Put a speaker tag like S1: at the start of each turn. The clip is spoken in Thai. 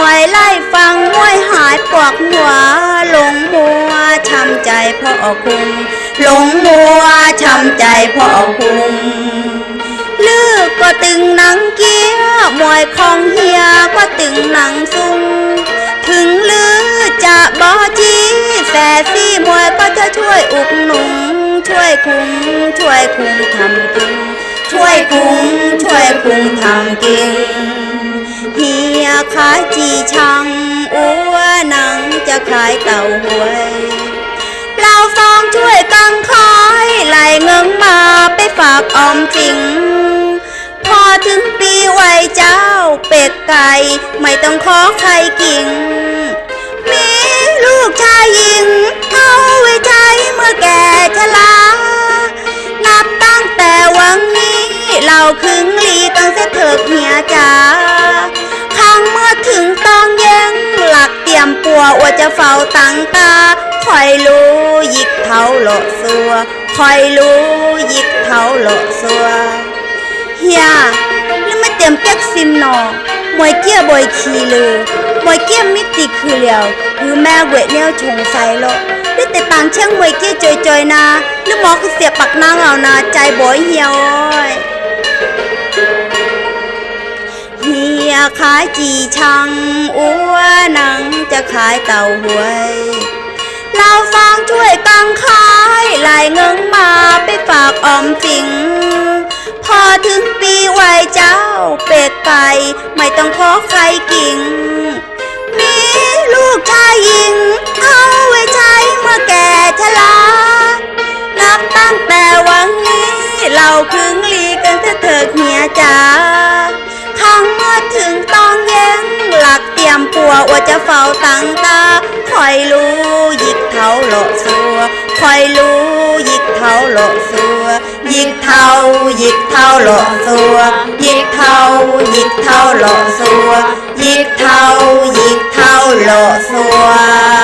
S1: วยไล่ฟังมวยหายปวกหัวหลงมัวช้ำใจพ่อคุงหลงมัวช้ำใจพ่อคุงลือกก็ตึงหนังเกี้ยมวยของเฮียก็ตึงหนังซุงถึงลือจะบอจีแสซี่มวยก็จะช่วยอุกหนุนช่วยคุงช่วยคุงทำกินช่วยคุงช่วยคุงทำกิน ขายจีชัง อัวหนังจะขายเต่าหวยเราฟองช่วยกังคอยไหลเงิงมาไปฝากออมสิง พอถึงปีไหวเจ้าเป็ดไก่ไม่ต้องขอใครกิ่ง มีลูกชายหญิงเอาไว้ใช้เมื่อแก่ชรานับตั้งแต่วันนี้เราคึงลีตั้งเสเถิกเมียจ๋า โลดสัวคอยรู้ยิกเท้าโลดสัวเฮียแล้วไม่เตรียมแก๊กซิมหนอมวยเกี้ยบอยคีเลยมวยเกี้ยมิติคือเหลียวคือแม่เวทเนี่ยชงใส่โลได้แต่ต่างเชียงมวยเกี้ยจอยๆนะแล้วหมอคือเสียปักนางเอานะใจบอยเฮียโอ้ยเฮียขายจีชังอัวหนังจะขายเต่าหวยเราฟังช่วยกังขา อมสิง พอถึงปีไหวเจ้าเป็ดไก่ไม่ต้องขอใครกิ่ง มีลูกชายหญิง เอาไว้ใช้เมื่อแก่ชรานับตั้งแต่วันนี้ เราครึ่งลีกันเถอะเถิดเมียจ๋าข้างเมื่อถึงตองแย่งหลักเตรียมปัวว่าจะเฝ้าตั้งตาคอยรู้หยิกเท้าโลดสัวคอยรู้าโลสัวยิกเท้ายิกเท้าโลสัวยิกเท้ายิกเท้าโลสัวยิกเท้ายิกเท้าโลสัว